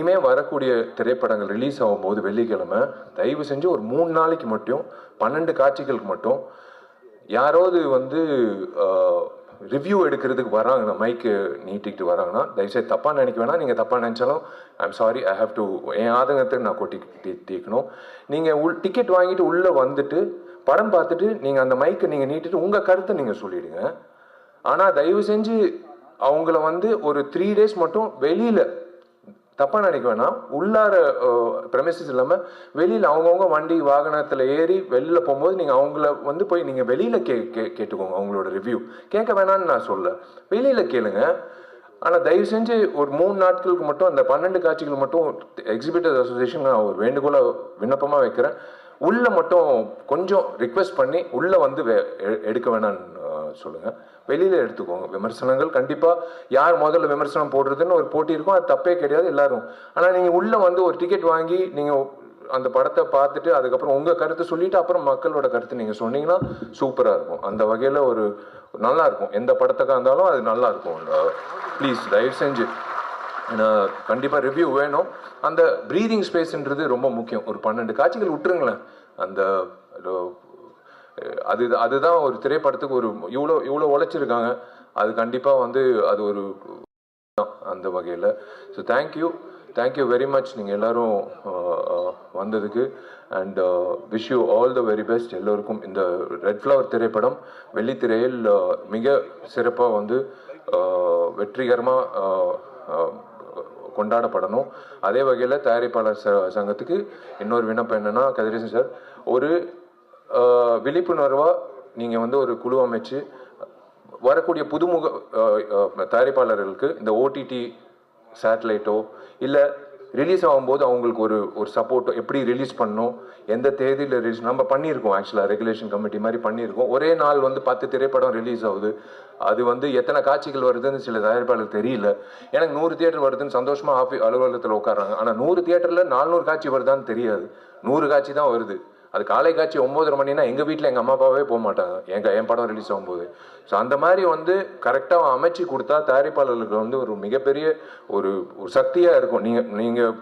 இனிமே வரக்கூடிய திரைப்படங்கள் ரிலீஸ் ஆகும்போது வெள்ளிக்கிழமை தயவு செஞ்சு ஒரு மூணு நாளைக்கு மட்டும் பன்னெண்டு காட்சிகளுக்கு மட்டும் யாராவது வந்து ரிவ்யூ எடுக்கிறதுக்கு வராங்கன்னா மைக்கு நீட்டிக்கிட்டு வராங்கன்னா தயவுசெய்து தப்பாக நினைக்க வேணாம். நீங்கள் தப்பாக நினச்சாலும் I'm sorry I have to என் ஆதங்கத்தை நான் கொட்டி தீ- தீர்க்கணும். நீங்கள் உள் டிக்கெட் வாங்கிட்டு உள்ளே வந்துட்டு படம் பார்த்துட்டு நீங்கள் அந்த மைக்கை நீங்கள் நீட்டிட்டு உங்கள் கருத்தை நீங்கள் சொல்லிவிடுங்க ஆனால் தயவு செஞ்சு அவங்கள வந்து ஒரு த்ரீ டேஸ் மட்டும் வெளியில் தப்பாக நினைக்க வேணாம். உள்ளார ப்ரெமிசஸ் இல்லாமல் வெளியில் அவங்கவுங்க வண்டி வாகனத்தில் ஏறி வெளியில் போகும்போது நீங்கள் அவங்கள வந்து போய் நீங்கள் வெளியில் கே கே கேட்டுக்கோங்க அவங்களோட ரிவ்யூ கேட்க வேணாம்னு நான் சொல்ல வெளியில் கேளுங்க. ஆனால் தயவு செஞ்சு ஒரு மூணு நாட்களுக்கு மட்டும் அந்த பன்னெண்டு காட்சிகள் மட்டும் எக்ஸிபிட்டர் அசோசியேஷன் நான் ஒரு வேண்டுகோளாக விண்ணப்பமாக வைக்கிறேன். உள்ளே மட்டும் கொஞ்சம் ரிக்வெஸ்ட் பண்ணி உள்ளே வந்து வே- எ- எடுக்க வேணாம்னு சொல்லுங்கள் வெளியில் எடுத்துக்கோங்க. விமர்சனங்கள் கண்டிப்பாக யார் முதல்ல விமர்சனம் போடுறதுன்னு ஒரு போட்டி இருக்கும். அது தப்பே கிடையாது எல்லாரும். ஆனால் நீங்கள் உள்ளே வந்து ஒரு டிக்கெட் வாங்கி நீங்கள் அந்த படத்தை பார்த்துட்டு அதுக்கப்புறம் உங்கள் கருத்தை சொல்லிட்டு அப்புறம் மக்களோட கருத்து நீங்கள் சொன்னீங்கன்னா சூப்பராக இருக்கும். அந்த வகையில் ஒரு நல்லா இருக்கும். எந்த படத்துக்காக இருந்தாலும் அது நல்லா இருக்கும். ப்ளீஸ் தயவு செஞ்சு. கண்டிப்பாக ரிவ்யூ வேணும். அந்த ப்ரீதிங் ஸ்பேஸ்ன்றது ரொம்ப முக்கியம். ஒரு பன்னெண்டு காட்சிகள் விட்டுருங்களேன் அந்த அது அதுதான் ஒரு திரைப்படத்துக்கு ஒரு இவ்வளோ இவ்வளோ உழைச்சிருக்காங்க. அது கண்டிப்பாக வந்து அது ஒரு அந்த வகையில். So thank you thank you very much நீங்கள் எல்லோரும் வந்ததுக்கு. And wish you all the very best எல்லோருக்கும். இந்த ரெட் ஃப்ளவர் திரைப்படம் வெள்ளித்திரையில் மிக சிறப்பாக வந்து வெற்றிகரமாக கொண்டாடப்படணும். அதே வகையில் தயாரிப்பாளர் ச சங்கத்துக்கு இன்னொரு விண்ணப்பம் என்னென்னா கதிரேசன் சார் ஒரு விழிப்புணர்வாக நீங்கள் வந்து ஒரு குழு அமைச்சு வரக்கூடிய புதுமுக தயாரிப்பாளர்களுக்கு இந்த ஓடிடி சேட்டலைட்டோ இல்லை ரிலீஸ் ஆகும்போது அவங்களுக்கு ஒரு ஒரு சப்போர்ட்டோ எப்படி ரிலீஸ் பண்ணணும் எந்த தேதியில் ரிலீஸ் நம்ம பண்ணியிருக்கோம் ஆக்சுவலாக ரெகுலேஷன் கமிட்டி மாதிரி பண்ணியிருக்கோம். ஒரே நாள் வந்து பத்து திரைப்படம் ரிலீஸ் ஆகுது. அது வந்து எத்தனை காட்சிகள் வருதுன்னு சில தயாரிப்பாளர் தெரியல. எனக்கு நூறு தியேட்டர் வருதுன்னு சந்தோஷமாக ஆஃபி அலுவலகத்தில் உட்காராங்க ஆனால் நூறு தியேட்டரில் நானூறு காட்சி வருதான்னு தெரியாது. நூறு காட்சி தான் வருது. அது காலை காட்சி ஒம்பதரை மணினா எங்கள் வீட்டில் எங்கள் அம்மா அப்பாவே போக மாட்டாங்க. எங்கள் என் படம் ரிலீஸ் ஆகும்போது. ஸோ அந்த மாதிரி வந்து கரெக்டாக அமைச்சு கொடுத்தா தயாரிப்பாளர்களுக்கு வந்து ஒரு மிகப்பெரிய ஒரு ஒரு சக்தியாக இருக்கும். நீங்கள் நீங்கள்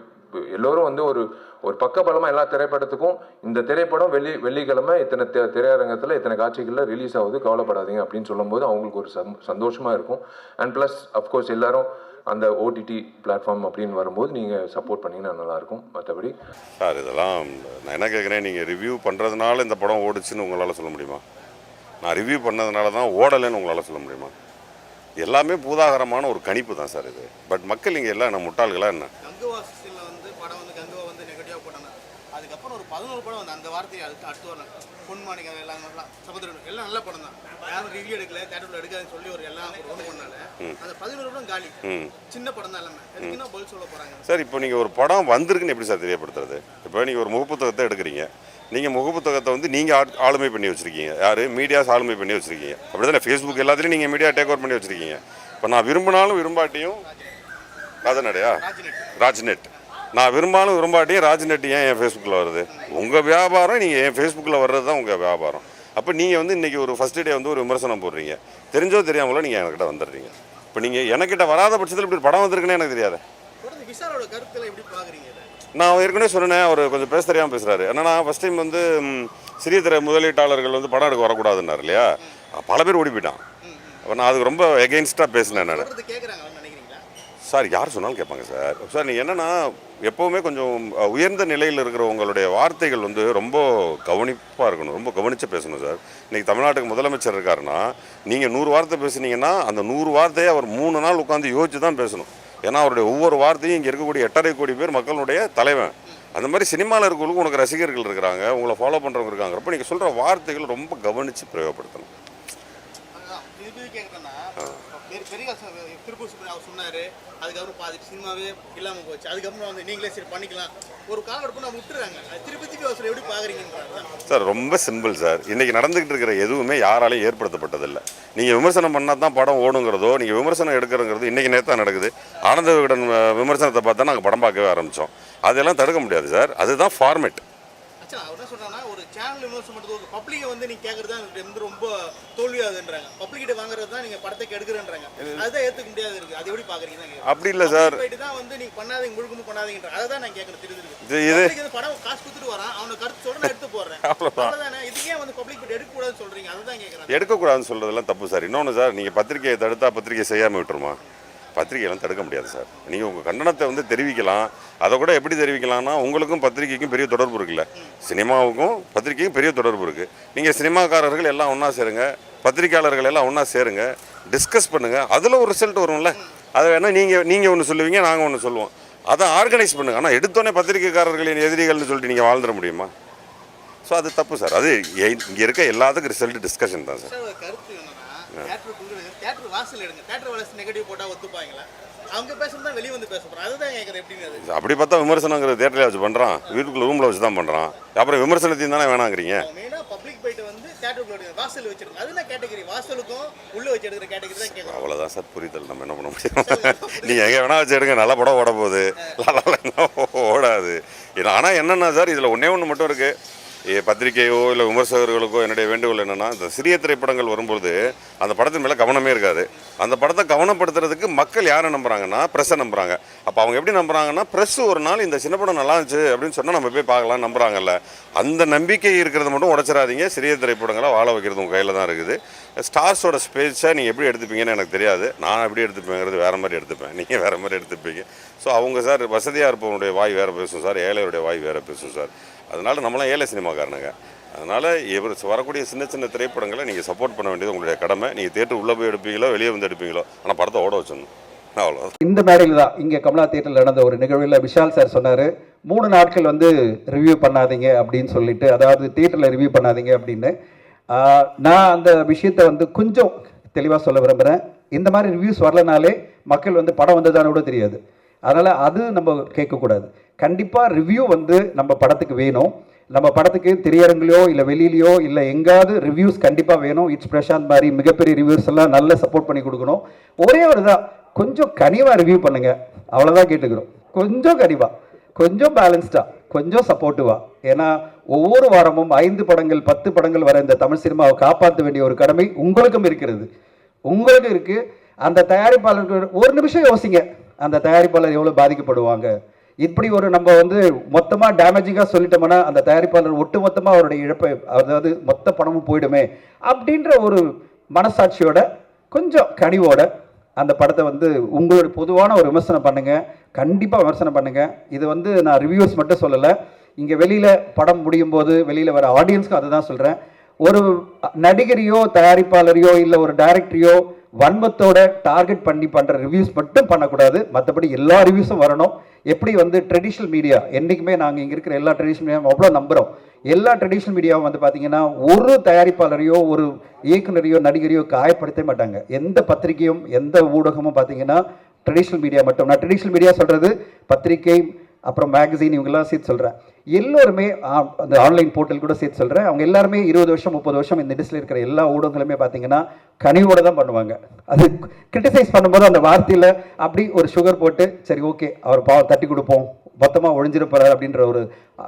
எல்லோரும் வந்து ஒரு ஒரு பக்கபலமாக எல்லா திரைப்படத்துக்கும் இந்த திரைப்படம் வெள்ளி வெள்ளிக்கிழமை இத்தனை திரையரங்கத்தில் இத்தனை காட்சிகளில் ரிலீஸ் ஆகுது கவலைப்படாதீங்க அப்படின்னு சொல்லும்போது அவங்களுக்கு ஒரு சந் சந்தோஷமாக இருக்கும். அண்ட் ப்ளஸ் அஃப்கோர்ஸ் எல்லாரும் அந்த ஓடிடி பிளாட்ஃபார்ம் அப்படின்னு வரும்போது நீங்கள் சப்போர்ட் பண்ணிங்கன்னா நல்லாயிருக்கும். மற்றபடி சார் இதெல்லாம் நான் என்ன கேட்குறேன் நீங்கள் ரிவ்யூ பண்ணுறதுனால இந்த படம் ஓடுச்சுன்னு உங்களால் சொல்ல முடியுமா? நான் ரிவ்யூ பண்ணதுனால தான் ஓடலைன்னு உங்களால் சொல்ல முடியுமா? எல்லாமே பூதாகரமான ஒரு கணிப்பு தான் சார் இது. பட் மக்கள் இங்கே எல்லாம் என்ன முட்டாள்களா என்ன கங்குவா சீசனில் வந்து படம் வந்து கங்குவா வந்து நெகட்டிவாக போட்டாங்க பதினோரு படம் வந்து அந்த வார்த்தையை அடுத்து அடுத்து வரல பொன்மாணிக்கம் எல்லாம் நல்லா சமுத்திரம் எல்லாம் நல்ல படம் தான். யாரும் ரிவ்யூ எடுக்கல தேட்டரில் எடுக்காதுன்னு சொல்லி ஒரு எல்லாம் ஒரு ஒன்று பண்ணால அந்த பதினோரு படம் காலி. சின்ன படம் தான் எல்லாமே. எதுக்குன்னா பதில் சொல்ல போகிறாங்க சார் இப்போ நீங்கள் ஒரு படம் வந்திருக்குன்னு எப்படி சார் தெரியப்படுத்துறது? இப்போ நீங்கள் ஒரு முகப்புத்தகத்தை எடுக்கிறீங்க. நீங்கள் முகப்புத்தகத்தை வந்து நீங்கள் ஆளுமை பண்ணி வச்சுருக்கீங்க. யார்? மீடியாஸ் ஆளுமை பண்ணி வச்சுருக்கீங்க. அப்படி தானே ஃபேஸ்புக் எல்லாத்துலேயும் நீங்கள் மீடியா டேக் ஓவர் பண்ணி வச்சுருக்கீங்க. இப்போ நான் விரும்பினாலும் விரும்பாட்டியும் ராஜநடையா? ராஜ்நெட். ராஜ்நெட். நான் விரும்பாலும் விரும்பாட்டியும் ராஜ்நெட் ஏன் என் ஃபேஸ்புக்கில் வருது? உங்கள் வியாபாரம் நீங்கள் என் ஃபேஸ்புக்கில் வர்றது தான் உங்கள் வியாபாரம். அப்போ நீங்கள் வந்து இன்றைக்கி ஒரு ஃபஸ்ட் டே வந்து ஒரு விமர்சனம் போடுறீங்க. தெரிஞ்சோ தெரியாமலோ நீங்கள் என்கிட்ட வந்துடுறீங்க. இப்போ நீங்கள் எனக்கிட்ட வராத பட்சத்தில் இப்படி படம் வந்திருக்குன்னு எனக்கு தெரியாது. நான் ஏற்கனவே சொன்னேன் அவர் கொஞ்சம் பேச தெரியாமல் பேசுகிறாரு என்னன்னா ஃபஸ்ட் டைம் வந்து சிறிய திரை முதலீட்டாளர்கள் வந்து படம் எடுக்க வரக்கூடாதுன்னார் இல்லையா? பல பேர் ஓடி போயிட்டான். அப்போ நான் அதுக்கு ரொம்ப எகெயின்ஸ்டாக பேசினேன் நான். சார் யார் சொன்னாலும் கேட்பாங்க சார். சார் நீங்கள் என்னென்னா எப்போவுமே கொஞ்சம் உயர்ந்த நிலையில் இருக்கிற உங்களுடைய வார்த்தைகள் வந்து ரொம்ப கவனிப்பாக இருக்கணும். ரொம்ப கவனித்து பேசணும் சார். இன்றைக்கி தமிழ்நாட்டுக்கு முதலமைச்சர் இருக்காருன்னா நீங்கள் நூறு வார்த்தை பேசுனீங்கன்னா அந்த நூறு வார்த்தையை அவர் மூணு நாள் உட்காந்து யோசிச்சு தான் பேசணும். ஏன்னா அவருடைய ஒவ்வொரு வார்த்தையும் இங்கே இருக்கக்கூடிய எட்டரை கோடி பேர் மக்களுடைய தலைவன். அந்த மாதிரி சினிமாவில் இருக்கவங்களுக்கு உனக்கு ரசிகர்கள் இருக்கிறாங்க உங்களை ஃபாலோ பண்ணுறவங்க இருக்காங்கிறப்ப நீங்கள் சொல்கிற வார்த்தைகள் ரொம்ப கவனித்து பிரயோகப்படுத்தணும். பெரிய பெரிய திருப்பூர் சுப்ரமணியம் அவர் சொன்னார். அதுக்கப்புறம் பாதி சினிமாவே இல்லாமல் போச்சு. அதுக்கப்புறம் வந்து நீங்களே சரி பண்ணிக்கலாம். ஒரு காலகட்டம் நம்ம விட்டுறாங்க. அது திருப்பி திருப்பி அவர் எப்படி பார்க்குறீங்கன்றாரு சார்? ரொம்ப சிம்பிள் சார். இன்றைக்கி நடந்துக்கிட்டு இருக்கிற எதுவுமே யாராலையும் ஏற்படுத்தப்பட்டதில்லை. நீங்கள் விமர்சனம் பண்ணால் தான் படம் ஓடுங்கிறதோ நீங்கள் விமர்சனம் எடுக்கிறங்கிறது இன்றைக்கி நேற்று நடக்குது. ஆனந்த விகடன் விமர்சனத்தை பார்த்தா நாங்கள் படம் பார்க்கவே ஆரம்பித்தோம் அதெல்லாம் தடுக்க முடியாது சார். அதுதான் ஃபார்மேட் ஆக்சுவலா அவர் என்ன சொல்றாங்கன்னா ஒரு சேனல் விமர்சனம் பண்ணுறது பப்ளிக்கை வந்து நீங்க கேட்கறது தான் வந்து ரொம்ப தோல்வியாகுதுன்றாங்க. பப்ளிக் கிட்ட வாங்குறது தான் நீங்க படத்தை கெடுக்குறேன்றாங்க. அதுதான் ஏத்துக்க முடியாது இருக்கு. அது எப்படி பாக்குறீங்க தான். அப்படி இல்லை சார். தான் வந்து நீங்க பண்ணாதீங்க முழுக்கமும் பண்ணாதீங்கன்ற. அதை தான் நான் கேட்கறது தெரியுது இது படம் காசு கொடுத்துட்டு வரான் அவனை கருத்து சொல்ல எடுத்து போடுறேன். அவ்வளவுதானே. இதுக்கே வந்து பப்ளிக் போயிட்டு எடுக்க கூடாதுன்னு சொல்றீங்க அதுதான் கேட்கறேன் எடுக்கக்கூடாதுன்னு சொல்கிறதெல்லாம் தப்பு சார். இன்னொன்று சார் நீங்கள் பத்திரிக்கையை தடுத்தா பத்திரிக்கை செய்யாமல் விட்டுருமா? பத்திரிகையெல்லாம் தடுக்க முடியாது சார். நீங்கள் உங்கள் கண்டனத்தை வந்து தெரிவிக்கலாம். அதை கூட எப்படி தெரிவிக்கலாம்னா உங்களுக்கும் பத்திரிக்கைக்கும் பெரிய தொடர்பு இருக்குல்ல. சினிமாவுக்கும் பத்திரிகைக்கும் பெரிய தொடர்பு இருக்குது நீங்கள் சினிமாக்காரர்கள் எல்லாம் ஒன்றா சேருங்க. பத்திரிக்கையாளர்கள் எல்லாம் ஒன்றா சேருங்க. டிஸ்கஸ் பண்ணுங்கள் அதில் ஒரு ரிசல்ட் வரும்ல. அதை வேணால் நீங்கள் நீங்கள் ஒன்று சொல்லுவீங்க நாங்கள் ஒன்று சொல்லுவோம். அதை ஆர்கனைஸ் பண்ணுங்க. ஆனால் எடுத்தோடனே பத்திரிக்கைக்காரர்களின் எதிரிகள்னு சொல்லிட்டு நீங்கள் வாழ்ந்துட முடியுமா? ஸோ அது தப்பு சார். அது இங்கே இருக்க எல்லாத்துக்கும் ரிசல்ட் டிஸ்கஷன் தான் சார். என்னன்னா தேட்டருக்குள்ள தேட்டர் வாசல் எடுங்க. தேட்டர் வாசல் நெகட்டிவ் போட்டா ஒத்துப்பாங்களா? அவங்க பேசுறது வெளியே வந்து பேச போறோம். அதுதான் கேட்கறேன் எப்படின்னு அது. அப்படி பார்த்தா விமர்சனங்கிறது தேட்டரில் வச்சு பண்ணுறான் வீட்டுக்குள்ள ரூமில் வச்சு தான் பண்ணுறான் அப்புறம் விமர்சனத்தையும் தானே வேணாங்கிறீங்க? மெயினா பப்ளிக் போயிட்டு வந்து தேட்டருக்குள்ள வாசல் வச்சிருங்க. அது கேட்டகரி வாசலுக்கும் உள்ள வச்சு எடுக்கிற கேட்டகரி தான் கேட்கறோம் அவ்வளோதான் சார். புரிதல். நம்ம என்ன பண்ண முடியும்? நீங்கள் எங்கே வேணா வச்சு எடுங்க. நல்ல படம் ஓட போகுது. நல்லா ஓடாது. ஆனால் என்னென்னா சார் இதில் ஒன்றே ஒன்று மட்டும் இருக்குது பத்திரிகையோ இல்லை விமர்சகர்களுக்கோ என்னுடைய வேண்டுகோள் என்னென்னா இந்த சிறிய திரைப்படங்கள் வரும்பொழுது அந்த படத்தின் மேலே கவனமே இருக்காது. அந்த படத்தை கவனப்படுத்துறதுக்கு மக்கள் யாரை நம்புறாங்கன்னா ப்ரெஸ்ஸை நம்புகிறாங்க அப்போ அவங்க எப்படி நம்புறாங்கன்னா ப்ரெஸ் ஒரு நாள் இந்த சின்ன படம் நல்லா இருந்துச்சு அப்படின்னு சொன்னால் நம்ம போய் பார்க்கலாம் நம்புறாங்கல்ல. அந்த நம்பிக்கை இருக்கிறத மட்டும் உடச்சிடாதீங்க. சிறிய திரைப்படங்களை வாழ வைக்கிறது உங்கள் கையில் தான் இருக்குது. ஸ்டார்ஸோட ஸ்பேஸை நீங்கள் எப்படி எடுத்துப்பீங்கன்னு எனக்கு தெரியாது. நான் எப்படி எடுத்துப்பேங்கிறது வேறு மாதிரி எடுத்துப்பேன். நீங்கள் வேறு மாதிரி எடுத்துப்பீங்க. ஸோ அவங்க சார் வசதியாக இருப்பவனுடைய வாய் வேறு பேசும் சார். ஏழையுடைய வாய் வேறு பேசும் சார். அதனால் நம்மளாம் ஏழை சினிமாக்காரனுங்க. அதனால் இவர் வரக்கூடிய சின்ன சின்ன திரைப்படங்களை நீங்கள் சப்போர்ட் பண்ண வேண்டியது உங்களுடைய கடமை. நீங்கள் தேட்டர் உள்ளே போய் எடுப்பீங்களோ வெளியே வந்து எடுப்பீங்களோ ஆனால் படத்தை ஓட வச்சிடணும். அவ்வளோ இந்த மேடையில் தான் இங்கே கமலா தியேட்டரில் நடந்த ஒரு நிகழ்வில் விஷால் சார் சொன்னார் மூணு நாட்கள் வந்து ரிவ்யூ பண்ணாதீங்க அப்படின்னு சொல்லிட்டு அதாவது தியேட்டரில் ரிவ்யூ பண்ணாதீங்க அப்படின்னு. நான் அந்த விஷயத்தை வந்து கொஞ்சம் தெளிவாக சொல்ல விரும்புகிறேன் இந்த மாதிரி ரிவ்யூஸ் வரலனாலே மக்கள் வந்து படம் வந்ததான்னு கூட தெரியாது. அதனால் அது நம்ம கேட்கக்கூடாது. கண்டிப்பாக ரிவ்யூ வந்து நம்ம படத்துக்கு வேணும். நம்ம படத்துக்கு திரையரங்குலையோ இல்லை வெளியிலையோ இல்லை எங்காவது ரிவ்யூஸ் கண்டிப்பாக வேணும். இட்ஸ் பிரசாந்த் மாதிரி மிகப்பெரிய ரிவ்யூஸ் எல்லாம் நல்ல சப்போர்ட் பண்ணி கொடுக்கணும். ஒரே ஒரு தான் கொஞ்சம் கனிவாக ரிவ்யூ பண்ணுங்கள் அவ்வளோதான் கேட்டுக்கிறோம். கொஞ்சம் கனிவாக கொஞ்சம் பேலன்ஸ்டாக கொஞ்சம் சப்போர்ட்டிவாக ஏன்னா ஒவ்வொரு வாரமும் ஐந்து படங்கள் பத்து படங்கள் வர இந்த தமிழ் சினிமாவை காப்பாற்ற வேண்டிய ஒரு கடமை உங்களுக்கும் இருக்கிறது. உங்களுக்கும் இருக்குது அந்த தயாரிப்பாளர்கள் ஒரு நிமிஷம் யோசிங்க. அந்த தயாரிப்பாளர் எவ்வளோ பாதிக்கப்படுவாங்க? இப்படி ஒரு நம்ம வந்து மொத்தமாக டேமேஜிங்காக சொல்லிட்டோம்னா அந்த தயாரிப்பாளர் ஒட்டுமொத்தமாக அவருடைய இழப்பை அதாவது மொத்த பணமும் போயிடுமே அப்படின்ற ஒரு மனசாட்சியோட கொஞ்சம் கனிவோட அந்த படத்தை வந்து உங்களுடைய பொதுவான ஒரு விமர்சனம் பண்ணுங்கள் கண்டிப்பாக விமர்சனம் பண்ணுங்கள் இது வந்து நான் ரிவ்யூஸ் மட்டும் சொல்லலை. இங்கே வெளியில் படம் முடியும் போது வெளியில் வர ஆடியன்ஸ்க்கும் அதை தான் சொல்கிறேன் ஒரு நடிகரையோ தயாரிப்பாளரையோ இல்லை ஒரு டைரக்டரையோ வன்மத்தோட டார்கெட் பண்ணி பண்ணுற ரிவ்யூஸ் மட்டும் பண்ணக்கூடாது. மற்றபடி எல்லா ரிவ்யூஸும் வரணும். எப்படி வந்து ட்ரெடிஷ்னல் மீடியா என்றைக்குமே நாங்கள் இங்கே இருக்கிற எல்லா ட்ரெடிஷ்னல் மீடியாவும் அவ்வளோ நம்புகிறோம் எல்லா ட்ரெடிஷ்னல் மீடியாவும் வந்து பார்த்தீங்கன்னா ஒரு தயாரிப்பாளரையோ ஒரு இயக்குனரையோ நடிகரையோ காயப்படுத்த மாட்டாங்க. எந்த பத்திரிகையும் எந்த ஊடகமும் பார்த்தீங்கன்னா ட்ரெடிஷ்னல் மீடியா மட்டும். நான் ட்ரெடிஷ்னல் மீடியா சொல்கிறது பத்திரிகை அப்புறம் மேகசின் இவங்கெல்லாம் சேர்த்து சொல்கிறேன் எல்லோருமே அந்த ஆன்லைன் போர்ட்டல் கூட சேர்த்து சொல்கிறேன் அவங்க எல்லாருமே இருபது வருஷம் முப்பது வருஷம் இந்த இண்டஸ்ட்ரியில் இருக்கிற எல்லா ஊடகங்களுமே பார்த்தீங்கன்னா கனிவோடு தான் பண்ணுவாங்க. அது கிரிட்டிசைஸ் பண்ணும்போது அந்த வார்த்தையில் அப்படி ஒரு சுகர் போட்டு சரி ஓகே அவர் பாவம் தட்டி கொடுப்போம். மொத்தமாக ஒழிஞ்சிருப்பார் அப்படின்ற ஒரு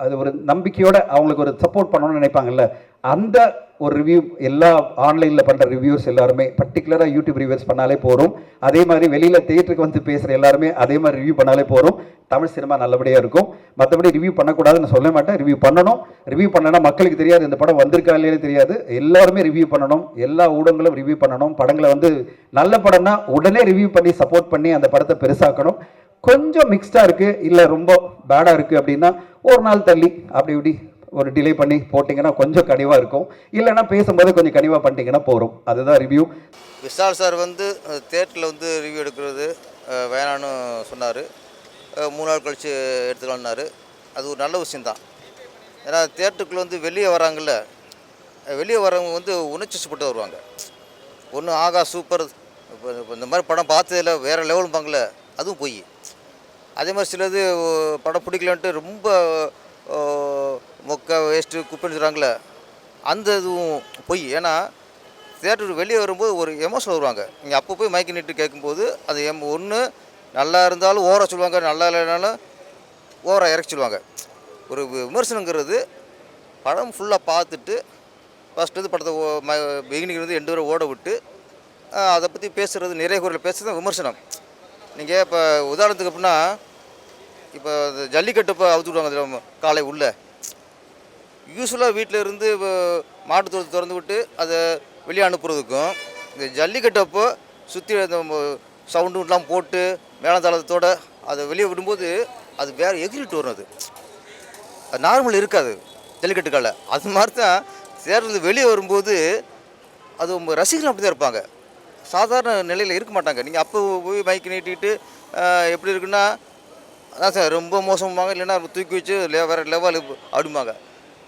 அது ஒரு நம்பிக்கையோடு அவங்களுக்கு ஒரு சப்போர்ட் பண்ணணும்னு நினைப்பாங்கல்ல. அந்த ஒரு ரிவ்யூ எல்லா ஆன்லைனில் பண்ணுற ரிவ்யூஸ் எல்லாருமே பர்டிகுலராக யூடியூப் ரிவ்யூஸ் பண்ணாலே போதும். அதே மாதிரி வெளியில் தேட்டருக்கு வந்து பேசுகிற எல்லாருமே அதே மாதிரி ரிவ்யூ பண்ணாலே போதும். தமிழ் சினிமா நல்லபடியாக இருக்கும். மற்றபடி ரிவ்யூ பண்ணக்கூடாதுன்னு சொல்ல மாட்டேன். ரிவ்யூ பண்ணணும். ரிவ்யூ பண்ணனா மக்களுக்கு தெரியாது. இந்த படம் வந்திருக்கா இல்லையே தெரியாது. எல்லாருமே ரிவ்யூ பண்ணணும். எல்லா ஊடகங்களும் ரிவ்யூ பண்ணணும். படங்களை வந்து நல்ல படம்னா உடனே ரிவ்யூ பண்ணி சப்போர்ட் பண்ணி அந்த படத்தை பெருசாக்கணும். கொஞ்சம் மிக்ஸ்டாக இருக்குது இல்லை ரொம்ப பேடாக இருக்குது அப்படின்னா ஒரு நாள் தள்ளி அப்படி இப்படி ஒரு டிலே பண்ணி போட்டிங்கன்னா கொஞ்சம் கனிவாக இருக்கும். இல்லைன்னா பேசும்போது கொஞ்சம் கனிவாக பண்ணிட்டீங்கன்னா போகிறோம் அதுதான் ரிவ்யூ விஷால் சார் வந்து தேட்டரில் வந்து ரிவ்யூ எடுக்கிறது வேணான்னு சொன்னார். மூணு நாள் கழித்து எடுத்துக்கலாம்னாரு அது ஒரு நல்ல விஷயந்தான் ஏன்னா தேட்டருக்குள்ளே வந்து வெளியே வராங்கல்ல வெளியே வரவங்க வந்து உணர்ச்சிப்பட்டு வருவாங்க. ஒன்று ஆகா சூப்பர் இப்போ இந்த மாதிரி படம் பார்த்ததில்ல வேறு லெவலும் பாங்கல அதுவும் போய். அதே மாதிரி சிலது படம் பிடிக்கலன்ட்டு ரொம்ப மொக்க வேஸ்ட்டு குப்பைன்னு சொல்கிறாங்களே அந்த இதுவும் பொய். ஏன்னா தேட்டருக்கு வெளியே வரும்போது ஒரு எமோஷன் வருவாங்க. நீங்கள் அப்போ போய் மயக்க நிட்டு கேட்கும்போது அது எம் ஒன்று நல்லா இருந்தாலும் ஓர சொல்லுவாங்க நல்லா இல்லைனாலும் ஓர இறக்கி சொல்லுவாங்க. ஒரு விமர்சனங்கிறது படம் ஃபுல்லாக பார்த்துட்டு ஃபஸ்ட்டு இது படத்தை பிகினிங் வந்து ரெண்டு பேரும் ஓட விட்டு அதை பற்றி பேசுகிறது நிறைய குரல் பேசுறது தான் விமர்சனம். நீங்கள் இப்போ உதாரணத்துக்கு அப்படின்னா இப்போ ஜல்லிக்கட்டு இப்போ அவுத்து விடுவாங்க காலை உள்ளே. யூஸ்ஃபுல்லாக வீட்டில் இருந்து மாட்டு தொழுத்து திறந்து விட்டு அதை வெளியே அனுப்புறதுக்கும் இந்த ஜல்லிக்கட்டப்போ சுற்றி அந்த சவுண்டுலாம் போட்டு மேளதாளத்தோட அதை வெளியே விடும்போது அது வேறு எகிரிட்டு வரும் அது. அது நார்மல் இருக்காது ஜல்லிக்கட்டு காலை அது மாதிரி தான் சேர்ந்து வெளியே வரும்போது அது ரொம்ப ரசிகர்கள் அப்படி தான் இருப்பாங்க. சாதாரண நிலையில் இருக்க மாட்டாங்க. நீங்கள் அப்போ போய் மைக் நீட்டிட்டு எப்படி இருக்குன்னா அதான் சார் ரொம்ப மோசமாங்க இல்லைன்னா தூக்கி வச்சு லே வேறு லெவல் அப்படிம்பாங்க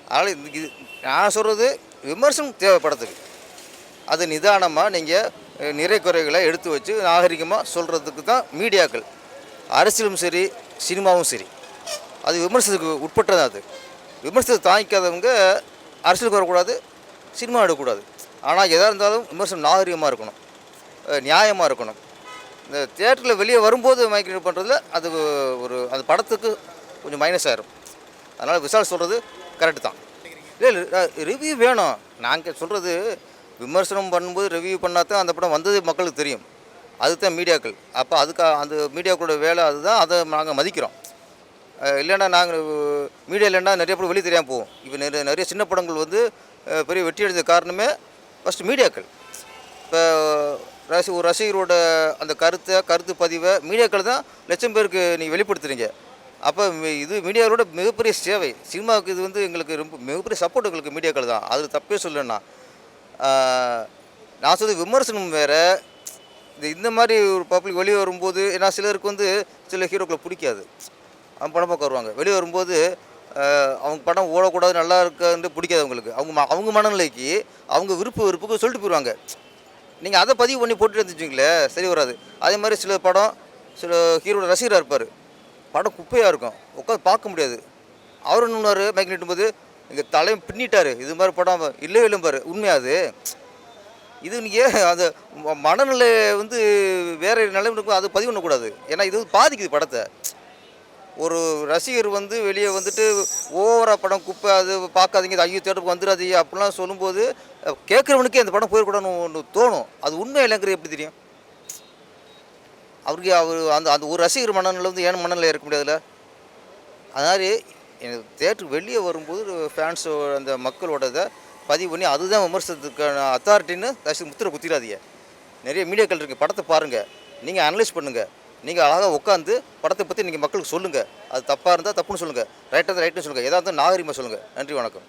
அதனால் இது இது நான் சொல்கிறது விமர்சனம் தேவைப்படத்துக்கு அது நிதானமாக நீங்கள் நிறை குறைகளை எடுத்து வச்சு நாகரிகமாக சொல்கிறதுக்கு தான் மீடியாக்கள். அரசியலும் சரி சினிமாவும் சரி. அது விமர்சனத்துக்கு உட்பட்டது அது. விமர்சனத்தை தாங்கிக்காதவங்க அரசியலுக்கு வரக்கூடாது சினிமா எடுக்கக்கூடாது. ஆனால் எதாக இருந்தாலும் விமர்சனம் நாகரிகமாக இருக்கணும். நியாயமாக இருக்கணும். இந்த தேட்டரில் வெளியே வரும்போது மைக்ரேட் பண்ணுறதுல அது ஒரு அந்த படத்துக்கு கொஞ்சம் மைனஸ் ஆயிரும். அதனால் விஷால் சொல்கிறது கரெக்டு தான். இல்லை இல்லை ரிவ்யூ வேணும். நாங்கள் சொல்கிறது விமர்சனம் பண்ணும்போது ரிவ்யூ பண்ணால் தான் அந்த படம் வந்தது மக்களுக்கு தெரியும். அதுதான் மீடியாக்கள். அப்போ அதுக்காக அந்த மீடியாக்களோட வேலை அதுதான். அதை நாங்கள் மதிக்கிறோம். இல்லைன்னா நாங்கள் மீடியா இல்லைன்னா நிறைய படம் வெளியே தெரியாமல் போவோம் இப்போ நிறைய நிறைய சின்ன படங்கள் வந்து பெரிய வெற்றி அடைஞ்ச காரணமே ஃபஸ்ட்டு மீடியாக்கள். இப்போ ரசி ஒரு ரசிகரோட அந்த கருத்தை கருத்து பதிவை மீடியாக்கள் தான் லட்சம் பேருக்கு நீங்கள் வெளிப்படுத்துகிறீங்க அப்போ இது மீடியாவோட மிகப்பெரிய சேவை. சினிமாவுக்கு இது வந்து எங்களுக்கு ரொம்ப மிகப்பெரிய சப்போர்ட் எங்களுக்கு மீடியாக்கள் தான். அது தப்பே சொல்லலைண்ணா. நான் சொல்றது விமர்சனம் வேறு. இது இந்த மாதிரி ஒரு பப்ளிக் வெளியே வரும்போது ஏன்னா சிலருக்கு வந்து சில ஹீரோக்களை பிடிக்காது. அவங்க படம் பார்க்க வருவாங்க. வெளியே வரும்போது அவங்க படம் ஓடக்கூடாது நல்லா இருக்குன்னு பிடிக்காது அவங்களுக்கு. அவங்க ம- அவங்க மனநிலைக்கு அவங்க விருப்ப விருப்புக்கு சொல்லிட்டு போயிடுவாங்க நீங்கள் அதை பதிவு பண்ணி போட்டுட்டு இருந்துச்சிங்களே சரி வராது. அதே மாதிரி சில படம் சில ஹீரோட ரசிகராக இருப்பார். படம் குப்பையாக இருக்கும். உட்காந்து பார்க்க முடியாது. அவர் இன்னொரு மைக் நிட்டும்போது எங்கள் தலையை பின்னிட்டாரு. இது மாதிரி படம் இல்லவே இல்லை பாரு. உண்மையாது இது நீங்கள் அந்த மனநிலை வந்து வேறு நிலைமைக்கு அது பதிவு பண்ணக்கூடாது. ஏன்னா இது வந்து பாதிக்குது படத்தை. ஒரு ரசிகர் வந்து வெளியே வந்துட்டு ஓவரா படம் குப்பை அது பார்க்காதீங்க இது ஐயோ தேட்டருக்கு வந்துடாதீங்க அப்படிலாம் சொல்லும்போது கேட்குறவனுக்கே அந்த படம் போயிடக்கூடாதுன்னு ஒன்று தோணும். அது உண்மை இல்லைங்கிறது எப்படி தெரியும்? அவருக்கு அவர் அந்த அந்த ஒரு ரசிகர் மனநிலை வந்து ஏன் மனநிலை இருக்க முடியாதுல்ல? அதனால எனக்கு தேட்டருக்கு வெளியே வரும்போது ஃபேன்ஸ் அந்த மக்களோட இதை பதிவு பண்ணி அதுதான் விமர்சனத்துக்கான அத்தாரிட்டின்னு தயவுசெய்து முத்திரை குத்திடாதீங்க. நிறைய மீடியாக்கள் இருக்குது படத்தை பாருங்கள் நீங்கள் அனலைஸ் பண்ணுங்கள் நீங்கள் அழகாக உட்காந்து படத்தை பற்றி நீங்கள் மக்களுக்கு சொல்லுங்கள் அது தப்பாக இருந்தால் தப்புன்னு சொல்லுங்கள் ரைட்டாக ரைட்டுன்னு சொல்லுங்கள் ஏதாவது நாகரிகமாக சொல்லுங்கள் நன்றி வணக்கம்.